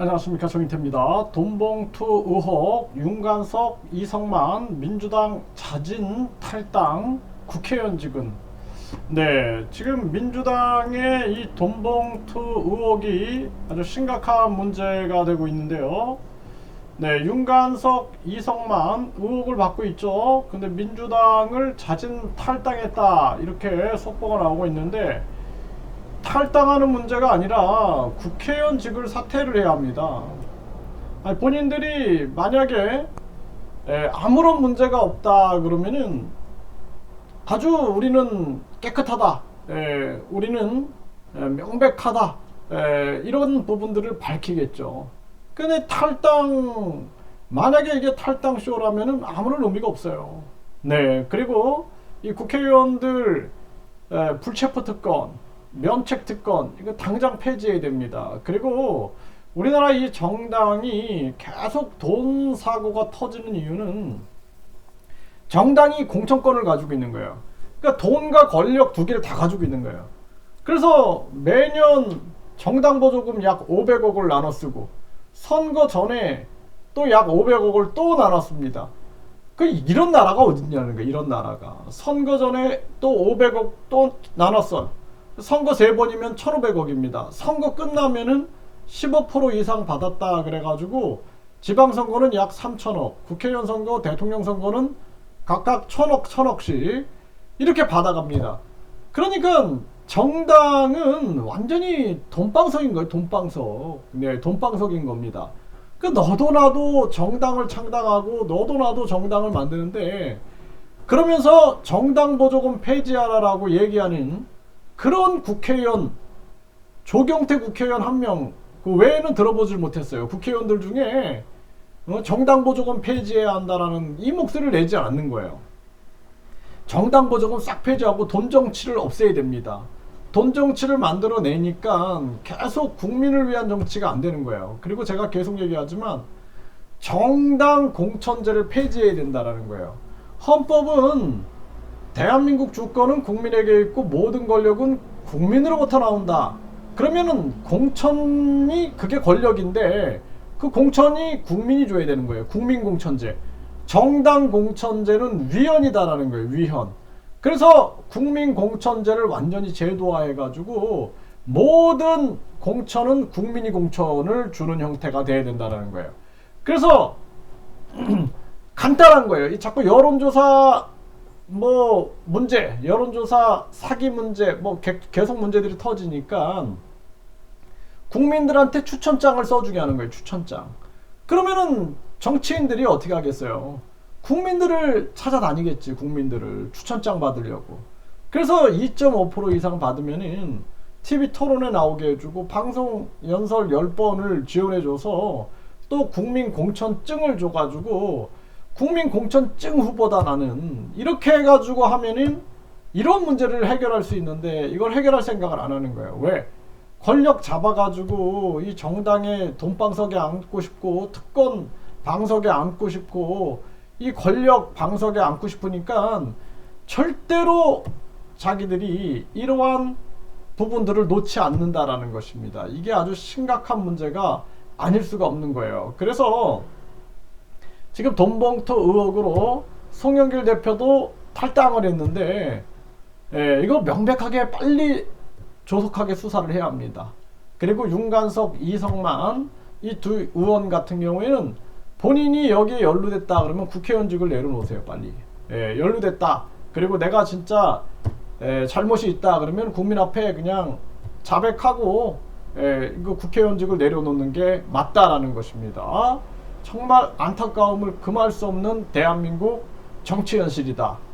안녕하십니까 정인태입니다. 돈봉투 의혹 윤관석 이성만 민주당 자진 탈당 국회의원직은 네 지금 민주당의 이 돈봉투 의혹이 아주 심각한 문제가 되고 있는데요. 네 윤관석 이성만 의혹을 받고 있죠. 근데 민주당을 자진 탈당했다 이렇게 속보가 나오고 있는데 탈당하는 문제가 아니라 국회의원직을 사퇴를 해야 합니다. 아니, 본인들이 만약에 에, 아무런 문제가 없다 그러면은 아주 우리는 깨끗하다, 에, 우리는 에, 명백하다 에, 이런 부분들을 밝히겠죠. 근데 탈당 만약에 이게 탈당 쇼라면은 아무런 의미가 없어요. 네 그리고 이 국회의원들 에, 불체포 특권 면책 특권 이거 당장 폐지해야 됩니다. 그리고 우리나라 이 정당이 계속 돈 사고가 터지는 이유는 정당이 공천권을 가지고 있는 거예요. 그러니까 돈과 권력 두 개를 다 가지고 있는 거예요. 그래서 매년 정당 보조금 약 500억을 나눠 쓰고 선거 전에 또 약 500억을 또 나눠 씁니다. 그 이런 나라가 어딨냐는 거예요. 이런 나라가 선거 전에 또 500억 또 나눠 써. 선거 세 번이면 1,500억입니다. 선거 끝나면은 15% 이상 받았다 그래가지고 지방선거는 약 3천억, 국회의원 선거, 대통령 선거는 각각 천억, 천억씩 이렇게 받아갑니다. 그러니까 정당은 완전히 돈방석인 거예요. 돈방석. 네, 돈방석인 겁니다. 그 너도 나도 정당을 창당하고 너도 나도 정당을 만드는데 그러면서 정당 보조금 폐지하라라고 얘기하는 그런 국회의원 조경태 국회의원 한 명 그 외에는 들어보질 못했어요. 국회의원들 중에 어, 정당 보조금 폐지해야 한다라는 이 목소리를 내지 않는 거예요. 정당 보조금 싹 폐지하고 돈 정치를 없애야 됩니다. 돈 정치를 만들어내니까 계속 국민을 위한 정치가 안 되는 거예요. 그리고 제가 계속 얘기하지만 정당 공천제를 폐지해야 된다라는 거예요. 헌법은 대한민국 주권은 국민에게 있고 모든 권력은 국민으로부터 나온다. 그러면은 공천이 그게 권력인데 그 공천이 국민이 줘야 되는 거예요. 국민 공천제. 정당 공천제는 위헌이다라는 거예요. 위헌. 그래서 국민 공천제를 완전히 제도화해 가지고 모든 공천은 국민이 공천을 주는 형태가 돼야 된다라는 거예요. 그래서 간단한 거예요. 이 자꾸 여론조사 뭐 문제, 여론조사 사기 문제, 뭐 개, 계속 문제들이 터지니까 국민들한테 추천장을 써주게 하는 거예요. 추천장. 그러면은 정치인들이 어떻게 하겠어요? 국민들을 찾아다니겠지. 국민들을 추천장 받으려고. 그래서 2.5% 이상 받으면은 TV 토론에 나오게 해주고 방송 연설 10번을 지원해줘서 또 국민 공천증을 줘가지고 국민 공천증 후보다 나는 이렇게 해가지고 하면은 이런 문제를 해결할 수 있는데 이걸 해결할 생각을 안 하는 거예요. 왜? 권력 잡아가지고 이 정당의 돈방석에 앉고 싶고 특권 방석에 앉고 싶고 이 권력 방석에 앉고 싶으니까 절대로 자기들이 이러한 부분들을 놓지 않는다라는 것입니다. 이게 아주 심각한 문제가 아닐 수가 없는 거예요. 그래서 지금 돈봉투 의혹으로 송영길 대표도 탈당을 했는데 예, 이거 명백하게 빨리 조속하게 수사를 해야 합니다. 그리고 윤관석, 이성만 이 두 의원 같은 경우에는 본인이 여기에 연루됐다 그러면 국회의원직을 내려놓으세요 빨리. 예, 연루됐다. 그리고 내가 진짜 예, 잘못이 있다 그러면 국민 앞에 그냥 자백하고 예, 이거 국회의원직을 내려놓는 게 맞다라는 것입니다. 정말 안타까움을 금할 수 없는 대한민국 정치 현실이다.